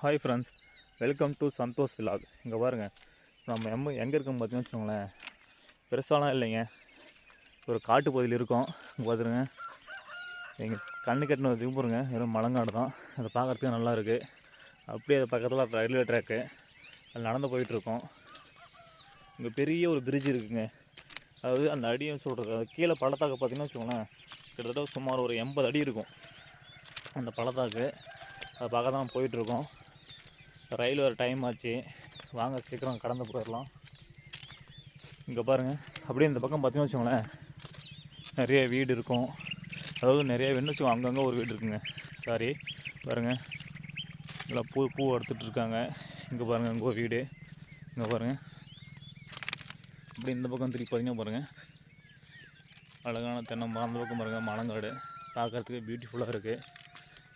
Hi friends welcome to Santhosh vlog இங்கே பாருங்கள் நம்ம எம் எங்கே இருக்கோம் பார்த்தீங்கன்னு வச்சுக்கோங்களேன் பெருசாலாம் இல்லைங்க. ஒரு காட்டு பகுதியில் இருக்கோம் இங்கே பார்த்துருங்க எங்கள் கண்ணு கட்டின திரும்புறங்க வெறும் மலங்காடு தான். அதை பார்க்குறதுக்கு நல்லா இருக்குது அப்படியே அது பக்கத்தில் ரயில்வே ட்ராக்கு அது நடந்து போயிட்டுருக்கோம் இங்கே பெரிய ஒரு பிரிட்ஜ் இருக்குங்க. அதாவது அந்த அடியும் சொல்கிறது அது கீழே பள்ளத்தாக்கு பார்த்தீங்கன்னா வச்சுக்கோங்களேன் கிட்டத்தட்ட சுமார் ஒரு எண்பது அடி இருக்கும். அந்த பள்ளத்தாக்கு. அது பார்க்க தான் போயிட்டுருக்கோம் ரயில் வர டைம் ஆச்சு. வாங்க சீக்கிரம் கடந்து போயிடலாம் இங்கே பாருங்கள் அப்படியே இந்த பக்கம் பார்த்தீங்கன்னு வச்சுக்கோங்களேன். நிறைய வீடு இருக்கும். அதாவது நிறைய வீடுன்னு வச்சுக்கோ அங்கங்கே ஒரு வீடு இருக்குங்க. சாரி பாருங்கள் இதெல்லாம் பூ பூ எடுத்துகிட்டு இருக்காங்க. இங்கே பாருங்கள் இங்கே ஒரு வீடு. இங்கே பாருங்கள் அப்படி இந்த பக்கம் திருப்பி பார்த்தீங்கன்னா பாருங்கள் அழகான தென்னை மரம். அந்த பக்கம் பாருங்கள் மலங்காடு. பார்க்குறதுக்கு பியூட்டிஃபுல்லாக இருக்குது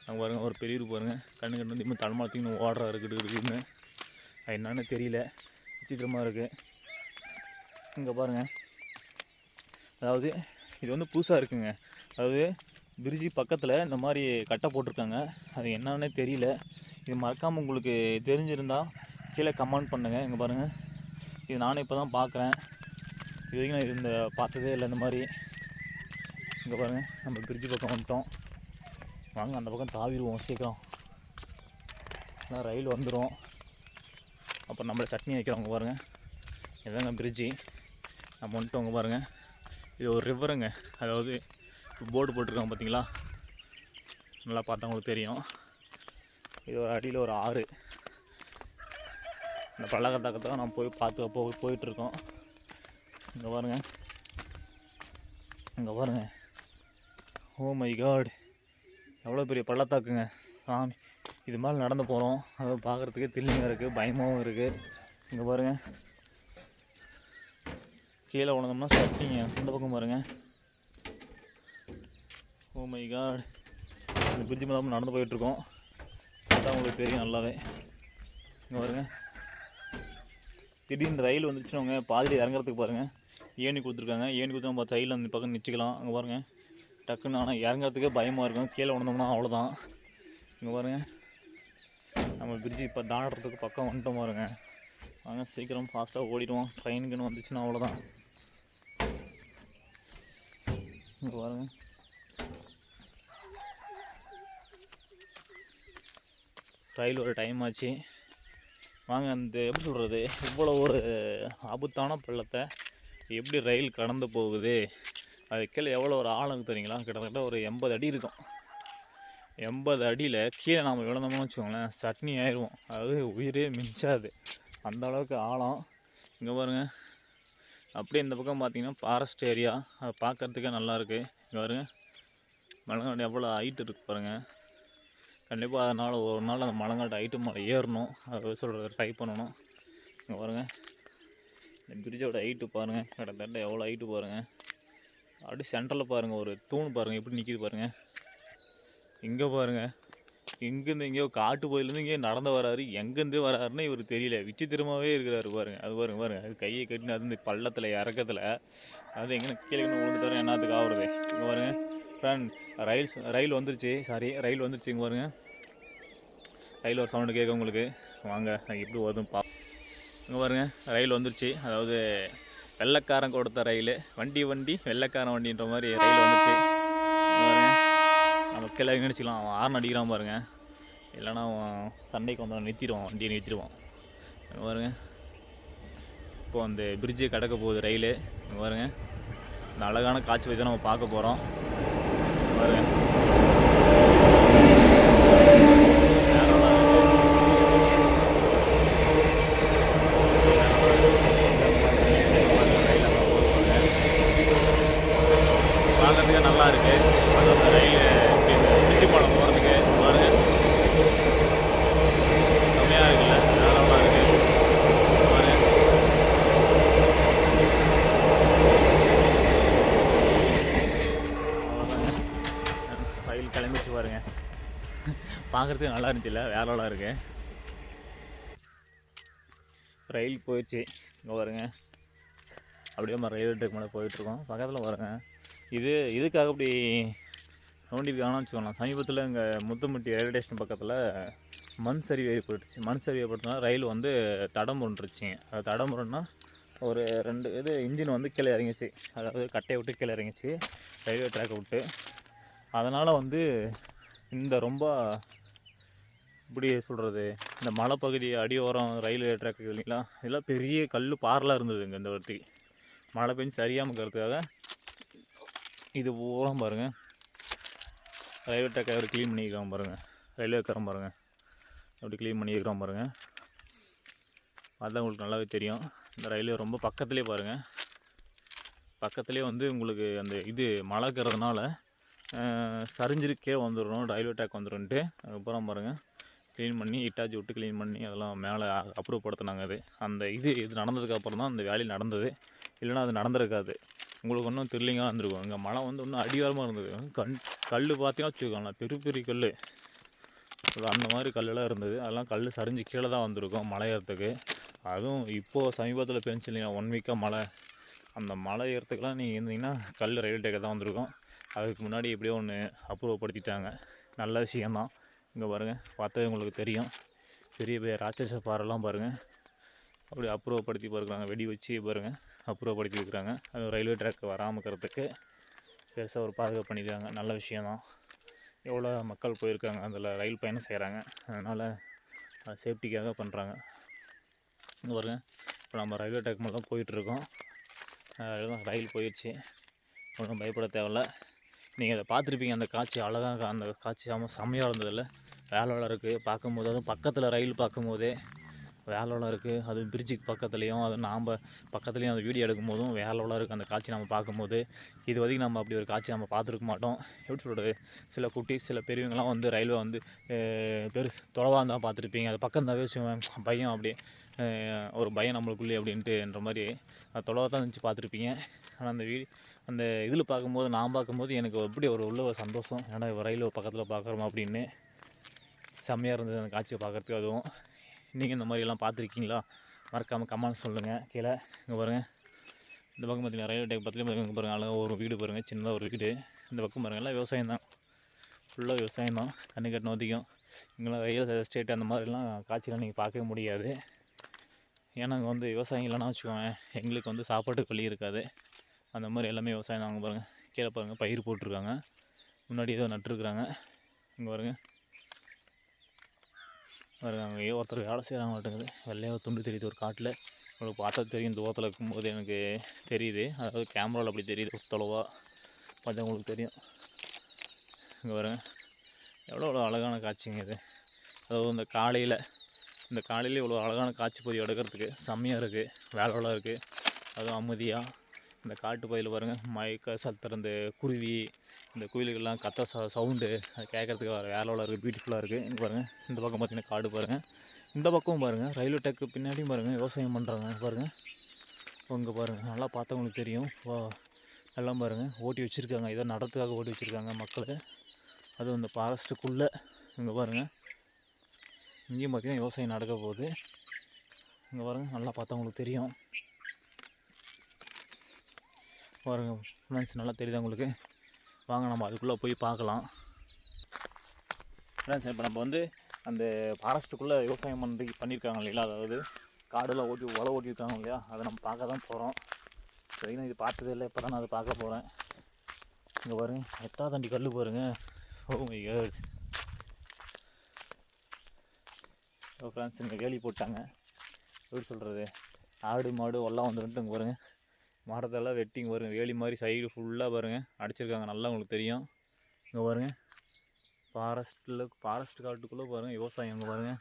அங்கே பாருங்கள் ஒரு பெரியவர் பாருங்கள் கண்ணு கண்ணு வந்து இப்போ தலைமாத்தின்னு ஓடுறா இருக்குது இருக்குன்னு. அது என்னன்னு தெரியல. விசித்திரமாக இருக்குது இங்கே பாருங்கள் அதாவது இது வந்து புதுசாக இருக்குங்க. அதாவது பிரிட்ஜி பக்கத்தில் இந்த மாதிரி கட்டை போட்டிருக்காங்க. அது என்னன்னே தெரியல. இது மறக்காமல் உங்களுக்கு தெரிஞ்சிருந்தால் கீழே கமெண்ட் பண்ணுங்கள் இங்கே பாருங்கள் இது நானும் இப்போ தான் பார்க்குறேன் இது வரைக்கும் நான் இந்த பார்த்ததே இல்லை இந்த மாதிரி. இங்கே பாருங்கள் நம்ம பிரிட்ஜி பக்கம் வந்துட்டோம். வாங்க அந்த பக்கம் தாவிடுவோம் சீக்கிரம். ஆனால் ரயில் வந்துடும் அப்புறம் நம்மளை சட்னி வைக்கிறவங்க பாருங்கள் இதுதாங்க பிரிட்ஜி நம்ம வந்துட்டோங்க பாருங்கள் இது ஒரு ரிவருங்க அதாவது போர்டு போட்டிருக்காங்க பார்த்தீங்களா நல்லா பார்த்தவங்களுக்கு தெரியும். இது ஒரு அடியில் ஒரு ஆறு. இந்த பள்ளக்கத்தாக்கத்தான் நம்ம போய் பார்த்து போ போயிட்டுருக்கோம். இங்கே பாருங்க. இங்கே பாருங்க. ஓ மை காட் எவ்வளோ பெரிய பள்ளத்தாக்குங்க. சாமி இது மாதிரி நடந்து போகிறோம் அதை பார்க்குறதுக்கே தில்லிங்காக இருக்குது பயமாகவும் இருக்குது இங்கே பாருங்கள் கீழே உணர்ந்தோம்னா சட்டிங்க. இந்த பக்கம் பாருங்கள் ஓ மை காட் இந்த பிரிட்ஜ் மேலே நடந்து போயிட்டுருக்கோம் அதான் உங்களுக்கு தெரியும் நல்லாவே. இங்கே பாருங்க. திடீர்னு ரயில் வந்துச்சுனவங்க பாதியில் இறங்குறதுக்கு பாருங்கள் ஏணி கொடுத்துருக்காங்க. ஏணி கொடுத்து நம்ம சைடில் அந்த பக்கம் நிச்சுக்கலாம். அங்கே பாருங்கள் டக்குன்னு ஆனால் இறங்குறதுக்கே பயமாக இருக்கும். கீழே விழுந்தோம்னா அவ்வளோதான் இங்கே பாருங்கள் நம்ம பிரிட்ஜ் இப்போ தாண்டறதுக்கு பக்கம் வந்துட்டோம் பாருங்க. வாங்க சீக்கிரம் ஃபாஸ்ட்டாக ஓடிடுவோம். ட்ரெயினுக்குன்னு வந்துச்சுன்னா அவ்வளோதான் இங்கே பாருங்க. ரயில் ஒரு டைம் ஆச்சு. வாங்க அந்த எப்படி சொல்கிறது இவ்வளோ ஒரு ஆபத்தான பள்ளத்தை எப்படி ரயில் கடந்து போகுது? அது கீழே எவ்வளோ ஒரு ஆழம் தெரியுங்களா? கிட்டத்தட்ட ஒரு எண்பது அடி இருக்கும். எண்பது அடியில் கீழே நாம் விழுந்தோம்னு வச்சுக்கோங்களேன் சட்னி ஆயிடுவோம் அதாவது உயிரே மிஞ்சாது. அந்த அளவுக்கு ஆழம். இங்கே பாருங்கள் அப்படியே இந்த பக்கம் பார்த்தீங்கன்னா ஃபாரஸ்ட் ஏரியா அதை பார்க்கறதுக்கே நல்லாயிருக்கு இங்கே பாருங்கள் மலங்காடு எவ்வளோ ஹைட் இருக்கு பாருங்கள் கண்டிப்பாக அதனால் ஒரு நாள் அந்த மலங்காட்டு ஹைட்டு மேலே ஏறணும். அதை சொல்கிறது ட்ரை பண்ணணும். இங்கே பாருங்கள் இந்த பிரிட்ஜோட ஹைட்டு பாருங்கள் கிட்டத்தட்ட எவ்வளோ ஹைட்டு பாருங்கள் அப்படியே சென்டரில் பாருங்கள் ஒரு தூண் பாருங்கள் எப்படி நிற்கிது பாருங்கள் இங்கே பாருங்கள் எங்கேருந்து எங்கேயோ காட்டு பகுதியிலேருந்து இங்கே நடந்து வராரு. எங்கேருந்து வராருன்னு இவர் தெரியல. விசித்திரமாகவே இருக்கிறாரு பாருங்க. அது பாருங்க பாருங்க. அது கையை கட்டினு அது இந்த பள்ளத்தில் இறக்கத்தில் அது எங்கே கீழே கீழே விழுந்துட்டாரு. என்னத்துக்கு ஆகுறது இங்கே பாருங்க. ஃப்ரெண்ட் ரயில் ரயில் வந்துருச்சு. சாரி ரயில் வந்துருச்சு. இங்கே பாருங்க. ரயில் ஒரு சவுண்டு கேட்க உங்களுக்கு. வாங்க நான் எப்படி வருதுன்னு பா இங்கே பாருங்க ரயில் வந்துருச்சு. அதாவது வெள்ளைக்காரன் கொடுத்த ரயில். வண்டி வண்டி வெள்ளைக்காரன் வண்டின்ற மாதிரி ரயில் வந்துச்சு. நம்ம கீழே நினச்சிக்கலாம் அவன் ஆர்ன் அடிக்கிறான் பாருங்க. இல்லைன்னா அவன் சண்டைக்கு வந்தவன் நிறுத்திடுவான். வண்டியை நிறுத்திடுவான். பாருங்க. இப்போ அந்த பிரிட்ஜு கடக்க போகுது ரயில். பாருங்க. இந்த அழகான காட்சி வைத்தான் நம்ம பார்க்க போகிறோம் பாருங்க வேற level இருக்கு. பார்க்கறதுக்கே நல்லா இருக்கு அது அந்த ரயில் இப்படி இந்த பிரிட்ஜு பாலம் போகிறதுக்கு பாருங்க செம்மையாக இருக்குல்ல வேறமாக இருக்கு பாருங்க அவ்வளோதாங்க ரயில் கிளம்பிச்சு பாருங்க பார்க்குறதுக்கு நல்லா இருந்துச்சுல்ல வேற லெவலாக இருக்கு. ரயில் போயிடுச்சு இங்கே பாருங்க. அப்படியே நம்ம ரயில்வே ட்ரெக் மேலே போயிட்டுருக்கோம். பக்கத்தில் வருங்க இது இதுக்காக அப்படி நோண்டிருக்காங்கன்னு வச்சுக்கோங்களேன். சமீபத்தில் இங்கே முத்துமட்டி ரயில்வே ஸ்டேஷன் பக்கத்தில் மண் சரிவு ஏற்பட்டுச்சு மண் சரிவு ஏற்பட்டதுனால ரயில் வந்து தடம் புரண்டுருச்சுங்க அது தடம் புரண்டுனா ஒரு ரெண்டு இது இன்ஜின் வந்து கீழே இறங்கிச்சு. அதாவது கட்டையை விட்டு கீழே இறங்கிச்சு. ரயில்வே ட்ராக்கை விட்டு. அதனால் வந்து இந்த ரொம்ப எப்படி சொல்கிறது இந்த மலைப்பகுதி அடியோரம் ரயில்வே ட்ராக்கு இல்லைங்களா? இதெல்லாம் பெரிய கல் பாறைலாம் இருந்ததுங்க இந்த வாட்டி. மழை பெஞ்சு சரியாமல் இருக்கிறதுக்காக இது பூரா பாருங்கள் ரயில்வே ட்ராக்கை அவர் க்ளீன் பண்ணியிருக்காங்க பாருங்கள் ரயில்வே காரம் பாருங்கள் அப்படி க்ளீன் பண்ணியிருக்கிறோம் பாருங்கள் அதுதான் உங்களுக்கு நல்லாவே தெரியும். இந்த ரயில்வே ரொம்ப பக்கத்துலேயே பாருங்கள் பக்கத்துலேயே வந்து உங்களுக்கு அந்த இது மழை இருக்கிறதுனால சரிஞ்சிருக்கே வந்துடும் ரயில்வே ட்ராக் வந்துடும்ன்ட்டு. அதுக்கப்புறம் பாருங்கள் க்ளீன் பண்ணி இட்டாச்சி விட்டு க்ளீன் பண்ணி அதெல்லாம் மேலே அப்ரூவ் படுத்தினாங்க அது. அந்த இது இது நடந்ததுக்கப்புறம் தான் அந்த வேலை நடந்தது. இல்லைன்னா அது நடந்திருக்காது. உங்களுக்கு ஒன்றும் த்ரில்லிங்காக இருந்திருக்கும். இங்கே மழை வந்து இன்னும் அடிவாரமாக இருந்தது. கண் கல் பார்த்தீங்கன்னா வச்சுக்கோங்களேன் பெரிய பெரிய கல் அந்த மாதிரி கல்லெல்லாம் இருந்தது. அதெல்லாம் கல் சரிஞ்சு கீழே தான் வந்திருக்கும் மழை ஏறத்துக்கு. அதுவும் இப்போது சமீபத்தில் பெஞ்சு இல்லைங்களா ஒன் வீக்காக மழை. அந்த மழை ஏறத்துக்கெலாம் நீங்கள் இருந்தீங்கன்னா கல் ரயில் டேக்கை தான் வந்திருக்கும். அதுக்கு முன்னாடி எப்படியோ ஒன்று அப்ரூவ் படுத்திட்டாங்க. நல்ல விஷயந்தான் இங்கே பாருங்கள் பார்த்தது உங்களுக்கு தெரியும். பெரிய பெரிய ராட்சச பாறைலாம் பாருங்கள் அப்படி அப்புறப்படுத்தி பாருக்கிறாங்க வெடி வச்சு பாருங்கள் அப்புறப்படுத்தி இருக்கிறாங்க. அது ரயில்வே ட்ராக் வராமல் இருக்கிறதுக்கு பெருசாக ஒரு பாதுகாப்பு பண்ணியிருக்காங்க நல்ல விஷயந்தான் எவ்வளோ மக்கள் போயிருக்காங்க அதில் ரயில் பயணம் செய்கிறாங்க. அதனால் சேஃப்டிக்காக பண்ணுறாங்க. இங்கே பாருங்கள் இப்போ நம்ம ரயில்வே ட்ராக் மேலே தான் போயிட்டுருக்கோம் ரயில் போயிடுச்சு ஒன்றும் பயப்பட தேவையில்ல. நீங்கள் அதை பார்த்துருப்பீங்க அந்த காட்சி அழகாக அந்த காட்சி செம செம்மையாக இருந்ததில்ல. வேலைலாம் இருக்குது பார்க்கும்போது அதுவும் பக்கத்தில் ரயில் பார்க்கும்போது வேலைலாம் இருக்குது அது பிரிட்ஜுக்கு பக்கத்துலேயும் அது நாம் பக்கத்துலேயும் அந்த வீடியோ எடுக்கும் போதும் வேலைலாம் இருக்குது அந்த காட்சி நம்ம பார்க்கும்போது இது வரைக்கும் நம்ம அப்படி ஒரு காட்சி நம்ம பார்த்துருக்க மாட்டோம். எப்படி சொல்கிறது சில குட்டி சில பெரியவங்களாம் வந்து ரயில்வே வந்து பெரு தொலைவாக இருந்தால் பார்த்துருப்பீங்க. அது பக்கம் இருந்தாவே வச்சுக்கோங்க, பையன் அப்படி ஒரு பயம் நம்மளுக்குள்ளே அப்படின்ட்டுன்ற மாதிரி அது தொலைவாக தான் இருந்துச்சு பார்த்துருப்பீங்க. ஆனால் அந்த வீ அந்த இதில் பார்க்கும்போது நான் பார்க்கும்போது எனக்கு எப்படி ஒரு உள்ள ஒரு சந்தோஷம். ஏன்னா ரயில் பக்கத்தில் பார்க்குறோமா அப்படின்னு. செம்மையாக இருந்தது அந்த காட்சியை பார்க்குறதுக்கு. அதுவும் நீங்கள் இந்த மாதிரிலாம் பார்த்துருக்கீங்களா? மறக்காமல் கமெண்ட் சொல்லுங்கள் கீழே இங்கே பாருங்கள் இந்த பக்கம் பார்த்தீங்கன்னா ரயில்வே டேக் பக்கத்துலேயும் இங்கே பாருங்கள் அழகாக ஒரு வீடு பாருங்கள் சின்னதாக ஒரு வீடு. இந்த பக்கம் பாருங்கள் எல்லாம் விவசாயம் தான். ஃபுல்லாக விவசாயம் தான். தண்ணி கட்டின அதிகம். இங்கெல்லாம் ரயில் ஸ்டேட் அந்த மாதிரிலாம் காட்சியெலாம் நீங்கள் பார்க்கவே முடியாது. ஏன்னா அங்கே வந்து விவசாயம் இல்லைன்னா வச்சுக்கோங்க. எங்களுக்கு வந்து சாப்பாட்டுக்கு வழி இருக்காது. அந்த மாதிரி எல்லாமே விவசாயம் தான். அங்கே பாருங்கள் கீழே பாருங்கள் பயிர் போட்டிருக்காங்க. முன்னாடி ஏதோ நட்டுருக்குறாங்க. இங்கே பாருங்கள் பாருங்க அங்கே ஒருத்தர் வேலை செய்கிறாங்க மாட்டேங்குது வெள்ளையாக ஒரு துண்டு தெரியுது ஒரு காட்டில். உங்களுக்கு பார்த்தா தெரியும் தூரத்தில் இருக்கும்போது எனக்கு தெரியுது. அதாவது கேமராவில் அப்படி தெரியுது தொலைவாக பார்த்தா உங்களுக்கு தெரியும். இங்கே வருங்க எவ்வளோ எவ்வளோ அழகான காட்சிங்க இது. அதாவது இந்த காலையில் இந்த காலையில் இவ்வளோ அழகான காட்சி பதிவு எடுக்கிறதுக்கு செம்மையாக இருக்குது வேலைலாம் இருக்குது அதுவும் அமைதியாக இந்த காட்டு பகுதியில் பாருங்கள் மயக்க சத்துற இந்த குருவி இந்த கோயிலுக்கெல்லாம் கத்த ச சவுண்டு அது கேட்குறதுக்கு வேலைலாம் இருக்குது பியூட்டிஃபுல்லாக இருக்குது இங்கே பாருங்கள் இந்த பக்கம் பார்த்தீங்கன்னா காடு பாருங்கள் இந்த பக்கம் பாருங்கள் ரயில்வே டேக்கு பின்னாடியும் பாருங்கள் விவசாயம் பண்ணுறாங்க பாருங்கள் இங்கே பாருங்கள் நல்லா பார்த்தவங்களுக்கு தெரியும். வா எல்லாம் பாருங்கள் ஓட்டி வச்சுருக்காங்க. இதை நடத்துக்காக ஓட்டி வச்சுருக்காங்க மக்களை அதுவும் இந்த ஃபாரஸ்ட்டுக்குள்ளே இங்கே பாருங்கள் இங்கேயும் பார்த்திங்கன்னா விவசாயம் நடக்க போகுது. இங்கே பாருங்கள் நல்லா பார்த்தவங்களுக்கு தெரியும். பாருங்கள் ஃப்ரெண்ட்ஸ் நல்லா தெரியுதா உங்களுக்கு? வாங்க நம்ம அதுக்குள்ளே போய் பார்க்கலாம். ஃப்ரெண்ட்ஸ் இப்போ நம்ம வந்து அந்த ஃபாரஸ்ட்டுக்குள்ளே விவசாயம் பண்ணி பண்ணியிருக்காங்க இல்லைங்களா? அதாவது காடெல்லாம் ஓட்டி உழ ஓட்டியிருக்காங்க இல்லையா? அதை நம்ம பார்க்க தான் போகிறோம் சரிங்க இது பார்த்ததே இல்லை இப்போ தான் நான் அதை பார்க்க போகிறேன் இங்கே பாருங்க எட்டா தண்டி கல் பாருங்க. Oh oh my God friends இங்கே கேள்வி போட்டாங்க. எப்படி சொல்கிறது ஆடு மாடு எல்லாம் வந்துட்டு இங்கே பாருங்கள் மரத்தெல்லாம் வெட்டிங் பாருங்க. வேலி மாதிரி சைடு ஃபுல்லாக பாருங்கள் அடிச்சிருக்காங்க. நல்லா உங்களுக்கு தெரியும். இங்கே பாருங்கள் ஃபாரஸ்ட்டில் ஃபாரஸ்ட் காட்டுக்குள்ளே பாருங்கள் விவசாயம் இங்கே பாருங்கள்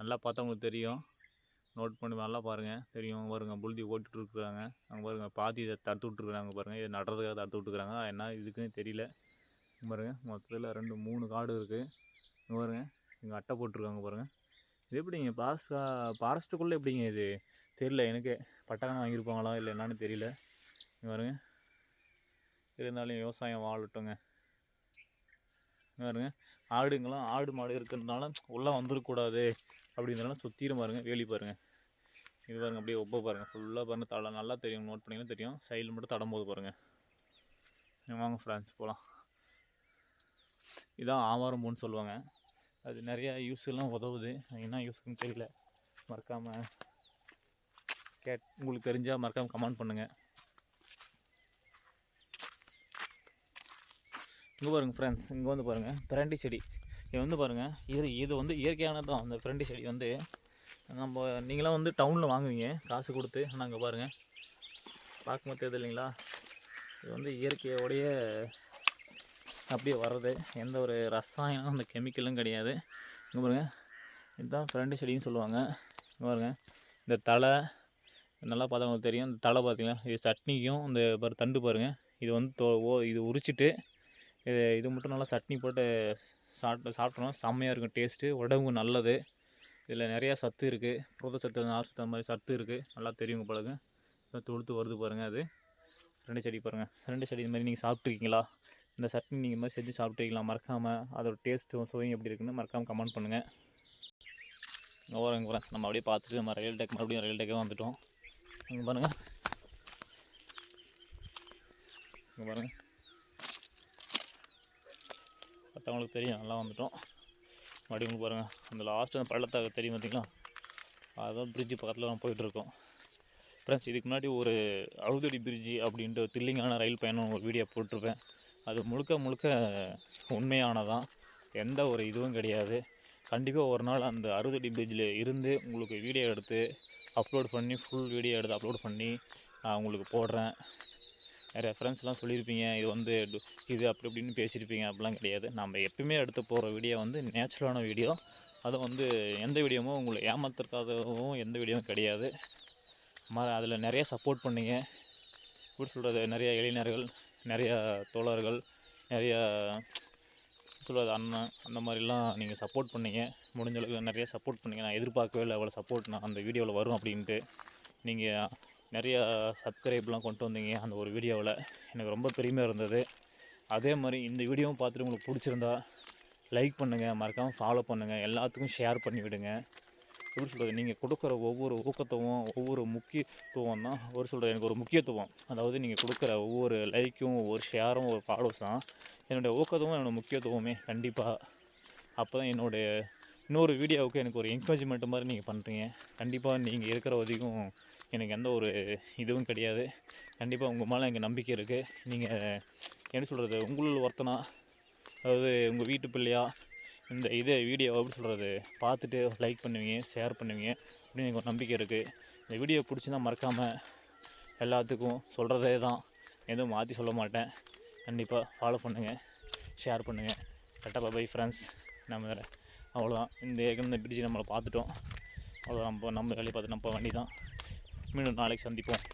நல்லா பார்த்தா உங்களுக்கு தெரியும். நோட் பண்ணி நல்லா பாருங்கள் தெரியும். பாருங்கள் புழுதி ஓட்டுட்ருக்குறாங்க அங்கே பாருங்கள் பாத்தி இதை தடுத்து விட்ருக்குறாங்க பாருங்கள் இது நடுறதுக்காக தடுத்து விட்டுருக்காங்க. என்ன இதுக்குன்னு தெரியல. பாருங்கள் மொத்தத்தில் ரெண்டு மூணு காடு இருக்குது இங்கே பாருங்கள் இங்கே அட்டை போட்டிருக்காங்க பாருங்கள் இது எப்படிங்க? ஃபாரஸ்ட் ஃபாரஸ்ட்டுக்குள்ளே எப்படிங்க இது? தெரியல எனக்கு. பட்டகம் வாங்கியிருப்பாங்களா இல்லை என்னன்னு தெரியல. பாருங்க. இருந்தாலும் விவசாயம் வாழட்டுங்க. பாருங்க. ஆடுங்களாம் ஆடு மாடு இருக்கிறதுனால உள்ளே வந்துடக்கூடாது அப்படிங்கிறனால சுற்றிலும் பாருங்கள் வேலி பாருங்கள் இது பாருங்க அப்படியே ஒப்ப பாருங்கள் ஃபுல்லாக பாருங்கள் தலை நல்லா தெரியும். நோட் பண்ணிங்கன்னா தெரியும். சைடில் மட்டும் தடம்போது போது பாருங்கள் வாங்க ஃப்ரெண்ட்ஸ் போகலாம் இதான் ஆவாரம்பூன்னு சொல்லுவாங்க. அது நிறையா யூஸ்லாம் உதவுது. என்ன யூஸ்னு தெரியல. மறக்காமல் கேட் உங்களுக்கு தெரிஞ்சால் மறக்காமல் கமெண்ட் பண்ணுங்கள் இங்கே பாருங்கள் ஃப்ரெண்ட்ஸ் இங்கே வந்து பாருங்கள் பிரண்டி செடி. இது வந்து பாருங்கள் இது இது வந்து இயற்கையானது தான் அந்த பிரண்டி செடி வந்து நம்ம நீங்களாம் வந்து டவுனில் வாங்குவீங்க. காசு கொடுத்து. ஆனால் அங்கே பாருங்கள் பார்க்கும்போது தெரியுது இல்லைங்களா? இது வந்து இயற்கையோடைய அப்படியே வர்றது. எந்த ஒரு ரசாயனம் அந்த கெமிக்கலும் கிடையாது. இங்கே பாருங்கள் இதுதான் ஃப்ரெண்டு செடின்னு சொல்லுவாங்க. இங்கே பாருங்கள் இந்த தலை நல்லா பார்த்தா உங்களுக்கு தெரியும். இந்த தலை பார்த்தீங்களா? இது சட்னிக்கும் இந்த பாரு தண்டு பாருங்கள் இது வந்து தோ ஓ இது உரிச்சிட்டு இது இது மட்டும் நல்லா சட்னி போட்டு சாப்பிட்டு சாப்பிட்றோம் செம்மையாக இருக்கும் டேஸ்ட்டு உடம்புக்கு நல்லது. இதில் நிறையா சத்து இருக்குது புரதச்சத்து நார் சத்து அந்த மாதிரி சத்து இருக்குது நல்லா தெரியும் பழகு தொழுத்து வருது பாருங்கள் அது. ரெண்டு செடி பாருங்கள் ரெண்டு செடி இந்த மாதிரி நீங்கள் சாப்பிட்ருக்கீங்களா இந்த சட்னி நீங்கள் மாதிரி செஞ்சு சாப்பிட்ருக்கீங்களா மறக்காமல் அதோட டேஸ்ட்டும் சுவையும் எப்படி இருக்குன்னு மறக்காமல் கமெண்ட் பண்ணுங்கள் ஓரங்க ஃப்ரெண்ட்ஸ் நம்ம அப்படியே பார்த்துட்டு நம்ம ரயில் டேக் மறுபடியும் ரயில் டேக்கே வந்துட்டோம். இங்கே பாருங்கள் இங்கே பாருங்கள் மற்றவங்களுக்கு தெரியும் நல்லா வந்துட்டோம். மறுபடியும் உங்களுக்கு பாருங்கள் அந்த லாஸ்ட் அந்த பள்ளத்தாக்கு தெரியும் பார்த்தீங்களா அதுதான் பிரிட்ஜு பக்கத்தில் தான் போயிட்டுருக்கோம் ஃப்ரெண்ட்ஸ் இதுக்கு முன்னாடி ஒரு அழுதடி பிரிட்ஜி அப்படின்ட்டு தில்லிங்கான ரயில் பயணம் ஒரு வீடியோ போட்டிருப்பேன். அது முழுக்க முழுக்க உண்மையானதான். எந்த ஒரு இதுவும் கிடையாது. கண்டிப்பாக ஒரு நாள் அந்த அறுபதடி பிரிட்ஜில் இருந்து உங்களுக்கு வீடியோ எடுத்து அப்லோட் பண்ணி ஃபுல் வீடியோ எடுத்து அப்லோட் பண்ணி நான் உங்களுக்கு போடுறேன். நிறைய ஃப்ரெண்ட்ஸ்லாம் சொல்லியிருப்பீங்க இது வந்து இது அப்படி இப்படின்னு பேசியிருப்பீங்க. அப்படிலாம் கிடையாது. நம்ம எப்பயுமே எடுத்து போகிற வீடியோ வந்து நேச்சுரலான வீடியோ அது வந்து எந்த வீடியோவும் உங்களை ஏமாத்துறதுக்காகவும் எந்த வீடியோவும் கிடையாது. ம அதில் நிறைய சப்போர்ட் பண்ணீங்க. எப்படி சொல்கிறது நிறைய இளைஞர்கள் நிறையா தோழர்கள் நிறையா சொல்கிறது அண்ணன் அந்த மாதிரிலாம் நீங்கள் சப்போர்ட் பண்ணீங்க. முடிஞ்சளவுக்கு நிறைய சப்போர்ட் பண்ணீங்க. நான் எதிர்பார்க்கவே இல்லை அவ்வளோ சப்போர்ட் நான் அந்த வீடியோவில் வரும் அப்படின்ட்டு. நீங்கள் நிறைய சப்ஸ்கிரைப்லாம் கொண்டு வந்தீங்க அந்த ஒரு வீடியோவில் எனக்கு ரொம்ப பெருமையாக இருந்தது. அதே மாதிரி இந்த வீடியோவும் பார்த்துட்டு உங்களுக்கு பிடிச்சிருந்தா லைக் பண்ணுங்கள் மறக்காமல் ஃபாலோ பண்ணுங்கள் எல்லாத்துக்கும் ஷேர் பண்ணி விடுங்க. எப்படி சொல்கிறது நீங்கள் கொடுக்குற ஒவ்வொரு ஊக்கத்துவம் ஒவ்வொரு முக்கியத்துவம் தான் ஒரு சொல்கிறது எனக்கு ஒரு முக்கியத்துவம். அதாவது நீங்கள் கொடுக்குற ஒவ்வொரு லைக்கும் ஒவ்வொரு ஷேரும் ஒரு ஃபாலோஸ் தான் என்னுடைய ஊக்கத்துவம் என்னோடய முக்கியத்துவமே கண்டிப்பாக அப்போ தான் என்னுடைய இன்னொரு வீடியோவுக்கு எனக்கு ஒரு என்கரேஜ்மெண்ட் மாதிரி நீங்கள் பண்ணுறீங்க கண்டிப்பாக நீங்கள் இருக்கிற வரைக்கும் எனக்கு எந்த ஒரு இதுவும் கிடையாது. கண்டிப்பாக உங்கள் மேலே எனக்கு நம்பிக்கை இருக்குது நீங்கள் என்ன சொல்கிறது உங்களில் ஒருத்தனா அதாவது உங்கள் வீட்டு பிள்ளையா இந்த இது வீடியோ எப்படி சொல்கிறது பார்த்துட்டு லைக் பண்ணுவீங்க ஷேர் பண்ணுவீங்க அப்படின்னு எனக்கு ஒரு நம்பிக்கை இருக்குது இந்த வீடியோ பிடிச்சிருந்தால் மறக்காமல் எல்லாத்துக்கும் சொல்கிறதே தான். எதுவும் மாற்றி சொல்ல மாட்டேன். கண்டிப்பாக ஃபாலோ பண்ணுங்கள் ஷேர் பண்ணுங்கள் கரெக்டாக பை ஃப்ரெண்ட்ஸ் நம்ம வேறு அவ்வளோதான் இந்த ஏற்கனவே இந்த பிடிச்சி நம்மளை பார்த்துட்டோம். அவ்வளோ நம்ம நம்ம வேலையை பார்த்து நம்ம வண்டி தான் மீண்டும் நாளைக்கு சந்திப்போம்.